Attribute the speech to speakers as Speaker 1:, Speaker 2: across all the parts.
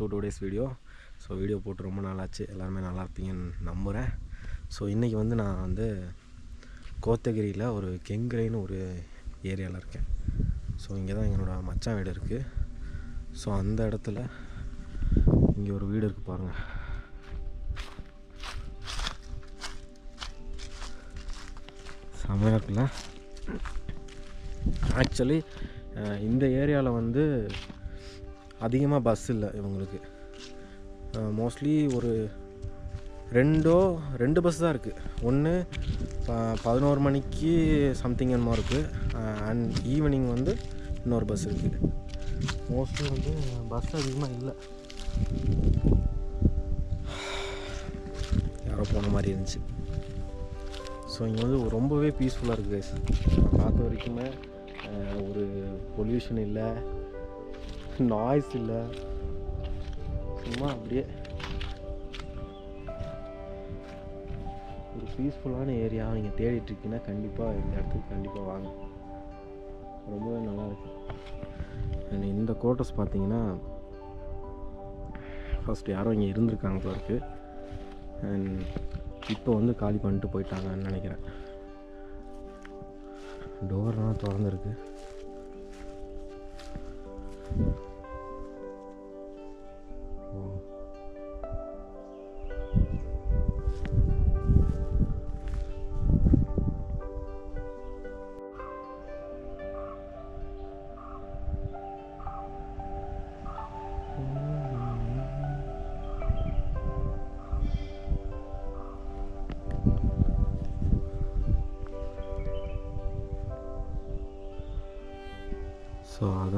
Speaker 1: Two two days video so video போட்டு ரொம்ப நாளாச்சு. எல்லாருமே நல்லா இருப்பீங்கன்னு நம்புகிறேன் ஸோ இன்றைக்கி வந்து நான் வந்து கோத்தகிரியில் ஒரு கெங்கரைன்னு ஒரு ஏரியாவில் இருக்கேன். ஸோ இங்கே தான் என்னோடய மச்சான் வீடு இருக்குது ஸோ அந்த இடத்துல இங்கே ஒரு வீடு இருக்குது பாருங்கள் செம்மையாக இருக்குல்ல? ஆக்சுவலி இந்த ஏரியாவில் வந்து அதிகமாக பஸ் இல்லை இவங்களுக்கு. மோஸ்ட்லி ஒரு ரெண்டோ ரெண்டு பஸ் தான் இருக்குது ஒன்று பதினோரு மணிக்கு சம்திங் என்னமோ இருக்குது அண்ட் ஈவினிங் வந்து இன்னொரு பஸ் இருக்குது மோஸ்ட்லி வந்து பஸ் அதிகமாக இல்லை. யாரோ போன மாதிரி இருந்துச்சு. ஸோ இங்கே வந்து ரொம்பவே பீஸ்ஃபுல்லாக இருக்குது. நான் பார்த்த வரைக்குமே ஒரு பொல்யூஷன் இல்லை. நாய்ஸ் இல்லை. சும்மா அப்படியே. ஒரு பீஸ்ஃபுல்லான ஏரியா நீங்கள் தேடிட்டு இருக்கீங்கன்னா கண்டிப்பாக இந்த இடத்துக்கு கண்டிப்பாக வாங்க. ரொம்பவே நல்லா இருக்கு இந்த கோட்டர்ஸ் பார்த்தீங்கன்னா ஃபஸ்ட்டு யாரும் இங்கே இருந்திருக்காங்க போல இருக்கு அண்ட் இப்போ வந்து காலி பண்ணிட்டு போயிட்டாங்கன்னு நினைக்கிறேன். டோர்லாம் திறந்துருக்கு.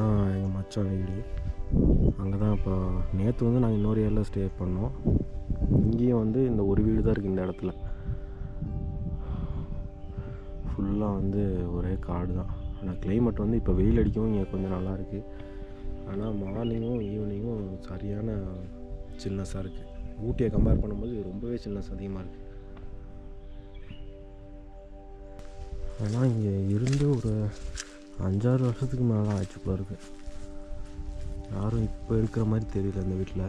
Speaker 1: தான் எங்கள் மச்சான் வீடு. அங்கே தான் இப்போ நேற்று வந்து நாங்கள் இன்னொரு ஏரியாவில் ஸ்டே பண்ணோம். இங்கேயும் வந்து இந்த ஒரு வீடு தான் இருக்குது இந்த இடத்துல. ஃபுல்லாக வந்து ஒரே காடு தான். ஆனால் கிளைமேட் வந்து இப்போ வெயில் அடிக்கவும் இங்கே கொஞ்சம் நல்லா இருக்குது ஆனால் மார்னிங்கும் ஈவினிங்கும் சரியான சில்னஸாக இருக்குது ஊட்டியை கம்பேர் பண்ணும்போது ரொம்பவே சில்னஸ் அதிகமாக இருக்குது ஆனால் இங்கே இருந்து ஒரு அஞ்சாறு வருஷத்துக்கு மேலே ஆச்சு போல இருக்கு. யாரும் இப்போ இருக்கிற மாதிரி தெரியல இந்த வீட்டில்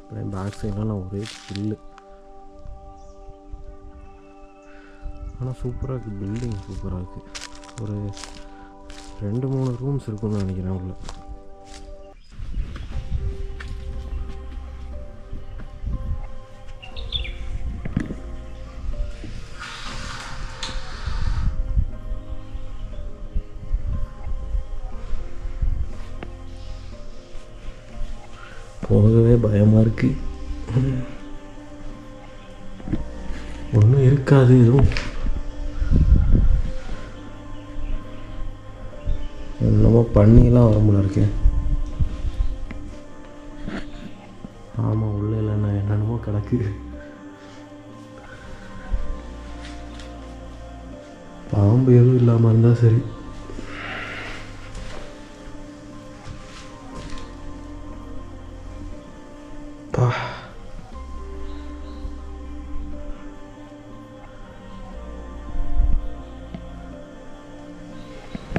Speaker 1: அப்புறம் பேக் சைட்லாம் ஒரே பில்லு. ஆனால் சூப்பராக இருக்குது பில்டிங் சூப்பராக இருக்குது ஒரு ரெண்டு மூணு ரூம்ஸ் இருக்கும்னு நினைக்கிறேன் உள்ள. போகவே பயமாக இருக்கு. ஒன்றும் இருக்காது எதுவும். என்னமோ பண்ணிலாம் வர முடியல இருக்கேன் ஆமாம் உள்ள இல்லைண்ணா என்னென்னமோ கிடக்கு. பாம்பு எதுவும் இல்லாமல் இருந்தால் சரி.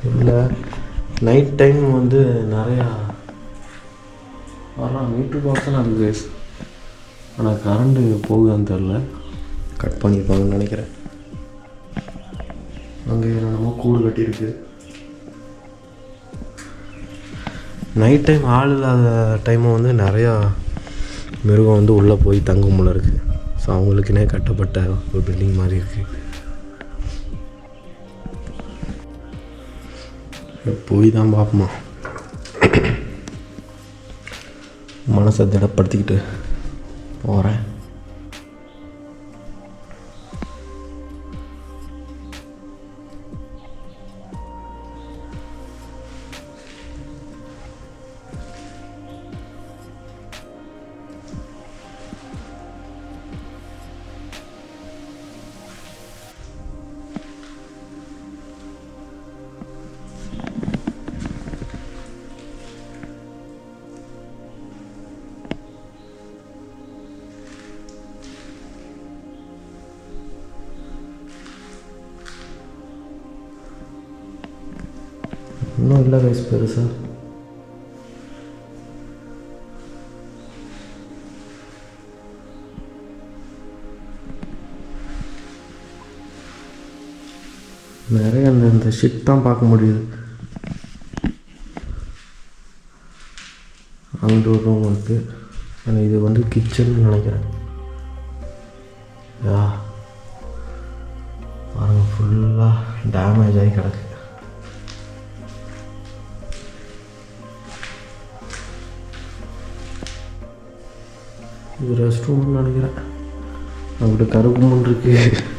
Speaker 1: இல்லை. நைட் டைம் வந்து நிறையா வர்றான் மீட்ரு பாக்ஸ் அது கேஸ் ஆனால் கரண்ட்டு போகுதான்னு தெரில கட் பண்ணியிருப்பாங்கன்னு நினைக்கிறேன். அங்கே என்னென்னமோ கூடு கட்டியிருக்கு. நைட் டைம் ஆள் இல்லாத டைமும் வந்து நிறையா மிருகம் வந்து உள்ளே போய் தங்கும் போல இருக்குது ஸோ அவங்களுக்குன்னே கட்டப்பட்ட ஒரு பில்டிங் மாதிரி இருக்குது போய் தான் பார்ப்போமா. மனசை திடப்படுத்திக்கிட்டு போகிறேன் இன்னும் இல்லை கைஸ் பெருசாக நிறைய அந்த இந்த ஷிட் தான் பார்க்க முடியுது அங்கே ஒரு ரூம் இருக்குது ஆனால் இது வந்து கிச்சன் நினைக்கிறேன் யா பாருங்க ஃபுல்லாக டேமேஜ் ஆகி கிடக்கு இது ரெஸ்ட் ரூம்னு நினைக்கிறேன் அங்கிட்டு கருப்புமன் இருக்கு.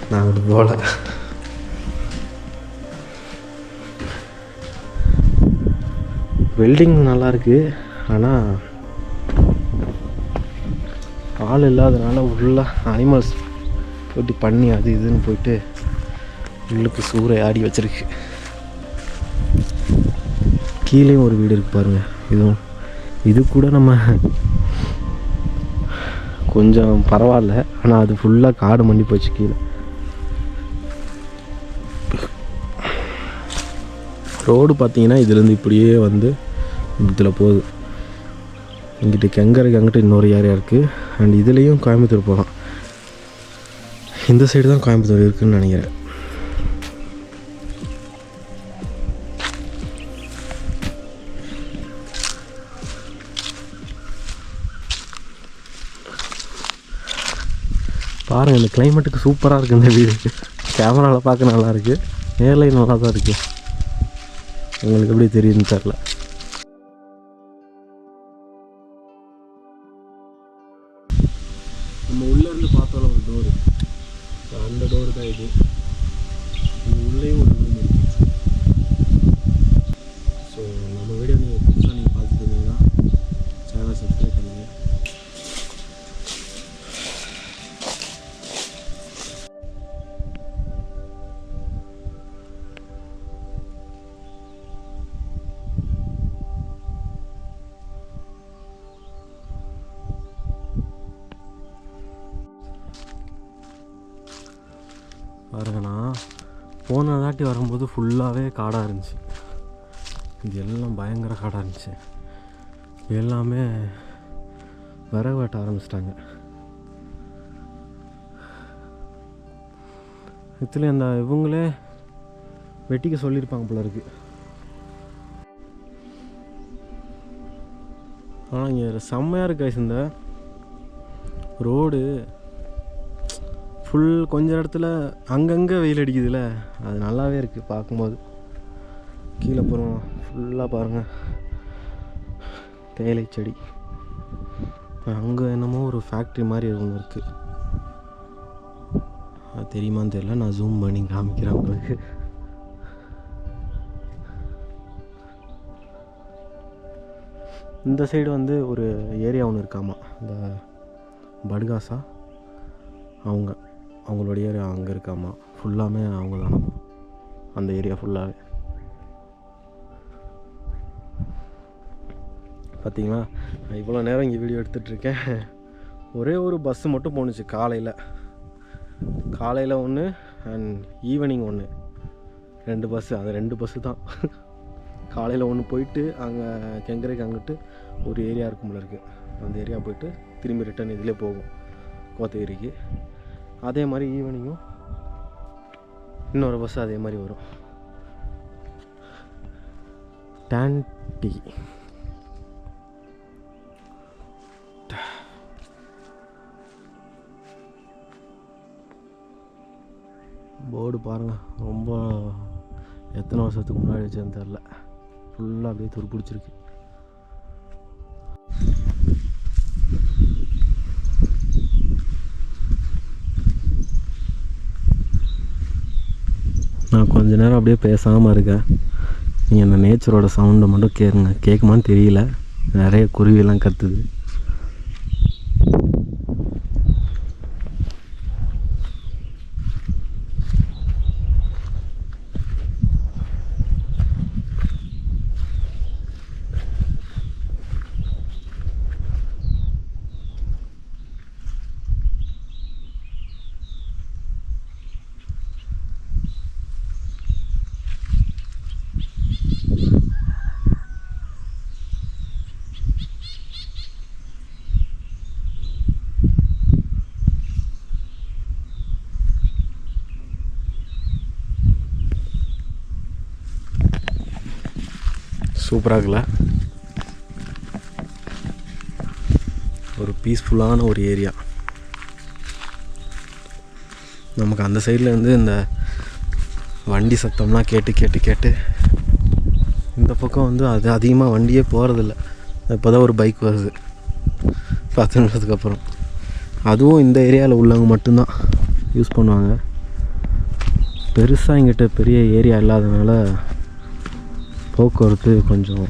Speaker 1: நான் அங்கிட்டு போகல. வெல்டிங் நல்லாயிருக்கு ஆனால் ஆள் இல்லாதனால உள்ள அனிமல்ஸ் போட்டு பண்ணி அது இதுன்னு போயிட்டு உள்ளுக்கு சூறை ஆடி வச்சிருக்கு. கீழேயும் ஒரு வீடு இருக்கு பாருங்க. இதுவும். இது கூட நம்ம கொஞ்சம் பரவாயில்ல. ஆனால் அது ஃபுல்லாக காடு மண்டி போச்சு கீழே. ரோடு பார்த்தீங்கன்னா இதுலேருந்து இப்படியே வந்து இதில் போகுது. இங்கிட்டு கெங்கரைக்கு அங்கிட்டு இன்னொரு ஏரியா இருக்குது அண்ட் இதுலேயும் கோயம்புத்தூர் போகலாம். இந்த சைடு தான் கோயம்புத்தூர் இருக்குன்னு நினைக்கிறேன். பாருங்கள் இந்த கிளைமேட்டுக்கு சூப்பராக இருக்குது இந்த வீடு. கேமராவில் பார்க்க நல்லா இருக்கு. நேர்லையும் நல்லா தான் இருக்குது உங்களுக்கு எப்படி தெரியுதுன்னு தெரில நம்ம உள்ளே இருந்து பார்த்தோம்ல ஒரு டோரு அந்த டோரு தான் இது. உள்ளேயும் ஒரு போன தாட்டி வரும்போது ஃபுல்லாகவே காடாக இருந்துச்சு. இது எல்லாம் பயங்கர காடாக இருந்துச்சு. எல்லாமே விறகு வெட்ட ஆரம்பிச்சிட்டாங்க. இதில் அந்த இவங்களே வெட்டிக்க சொல்லியிருப்பாங்க போல இருக்கு. ஆனால் இங்கே செம்மையாக இருக்கு இந்த ரோடு ஃபுல் கொஞ்ச இடத்துல அங்கங்கே வெயில் அடிக்குதுல்ல அது நல்லாவே இருக்குது பார்க்கும்போது. கீழே போகிறோம் ஃபுல்லாக பாருங்கள் தேயிலை செடி. அங்கே என்னமோ ஒரு ஃபேக்ட்ரி மாதிரி ஒன்று இருக்குது அது தெரியுமான்னு தெரியல. நான் ஜூம் பண்ணி காமிக்கிறேன் உங்களுக்கு. இந்த சைடு வந்து ஒரு ஏரியா ஒன்று இருக்காமா? இந்த படுகாசா? அவங்க. அவங்களோட ஏரியா அங்கே இருக்காமா ஃபுல்லாமே அவங்க தானே அந்த ஏரியா ஃபுல்லாகவே பார்த்தீங்களா நான் இவ்வளோ நேரம் இங்கே வீடியோ எடுத்துகிட்ருக்கேன் ஒரே ஒரு பஸ்ஸு மட்டும் போணுச்சு காலையில். காலையில் ஒன்று அண்ட் ஈவினிங் ஒன்று ரெண்டு பஸ்ஸு அது ரெண்டு பஸ்ஸு தான். காலையில் ஒன்று போயிட்டு அங்கே கெங்கரைக்கு அங்கிட்டு ஒரு ஏரியா இருக்கும்போல இருக்குது அந்த ஏரியா போயிட்டு திரும்பி ரிட்டர்ன் இதிலே போகும். கோத்தகிரிக்கு. அதே மாதிரி ஈவினிங்கும் இன்னொரு பஸ் அதே மாதிரி வரும். டேன்டி போர்டு பாருங்கள் ரொம்ப எத்தனை வருஷத்துக்கு முன்னாடி வச்சேன்னு தெரில ஃபுல்லாக அப்படியே துருப்பிடிச்சிருக்கு. நேரம் அப்படியே பேசாமல் இருக்கேன் நீங்கள் அந்த நேச்சரோட சவுண்டை மட்டும் கேளுங்க. கேட்குமான்னு தெரியல. நிறைய குருவியெல்லாம் கத்துது. சூப்பராக இருக்குல்ல? ஒரு பீஸ்ஃபுல்லான ஒரு ஏரியா நமக்கு அந்த சைடில் இருந்து இந்த வண்டி சத்தம்லாம் கேட்டு கேட்டு கேட்டு இந்த பக்கம் வந்து அது அதிகமாக வண்டியே போகிறதில்ல இப்போ தான் ஒரு பைக் வருது. பத்து நிமிஷத்துக்கு அப்புறம். அதுவும் இந்த ஏரியாவில் உள்ளவங்க மட்டும்தான் யூஸ் பண்ணுவாங்க. பெருசாக எங்கிட்ட பெரிய ஏரியா இல்லாதனால போக்குவரத்து கொஞ்சம்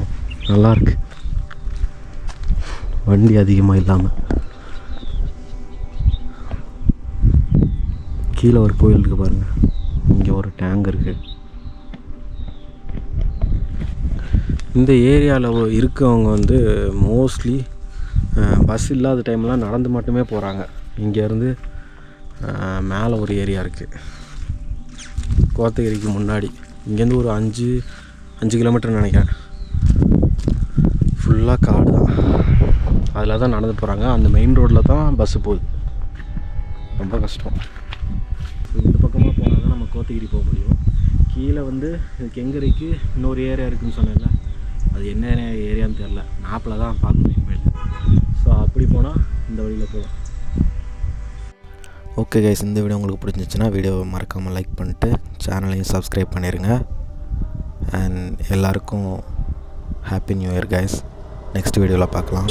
Speaker 1: நல்லாயிருக்கு வண்டி அதிகமாக இல்லாமல் கீழே ஒரு கோயில் இருக்குது பாருங்கள் இங்கே ஒரு டேங்க் இருக்குது இந்த ஏரியாவில் இருக்கவங்க வந்து மோஸ்ட்லி பஸ் இல்லாத டைம்லாம் நடந்து மட்டுமே போகிறாங்க இங்கேருந்து மேலே ஒரு ஏரியா இருக்குது கோத்தகிரிக்கு முன்னாடி. இங்கேருந்து ஒரு அஞ்சு அஞ்சு கிலோமீட்டர் நினைக்கிறேன். ஃபுல்லாக காடு தான். அதில் தான் நடந்து போகிறாங்க அந்த மெயின் ரோட்டில் தான் பஸ்ஸு போகுது. ரொம்ப கஷ்டம். இந்த பக்கமாக போனால் தான் நம்ம கோத்தகிரி போக முடியும். கீழே வந்து இதுக்கு எங்கே இருக்குது இன்னொரு ஏரியா இருக்குதுன்னு சொன்னேன்ல. அது என்ன ஏரியான்னு தெரில மேப்பில் தான் பார்க்கணும் இனிமேல். ஸோ அப்படி போனால் இந்த வழியில் போகலாம் ஓகே கைஸ் இந்த வீடியோ உங்களுக்கு பிடிச்சிருந்துச்சுன்னா வீடியோவை மறக்காமல் லைக் பண்ணிட்டு சேனலையும் சப்ஸ்கிரைப் பண்ணிடுங்க அண்ட் எல்லாருக்கும் happy new year guys next வீடியோவில் பார்க்கலாம்.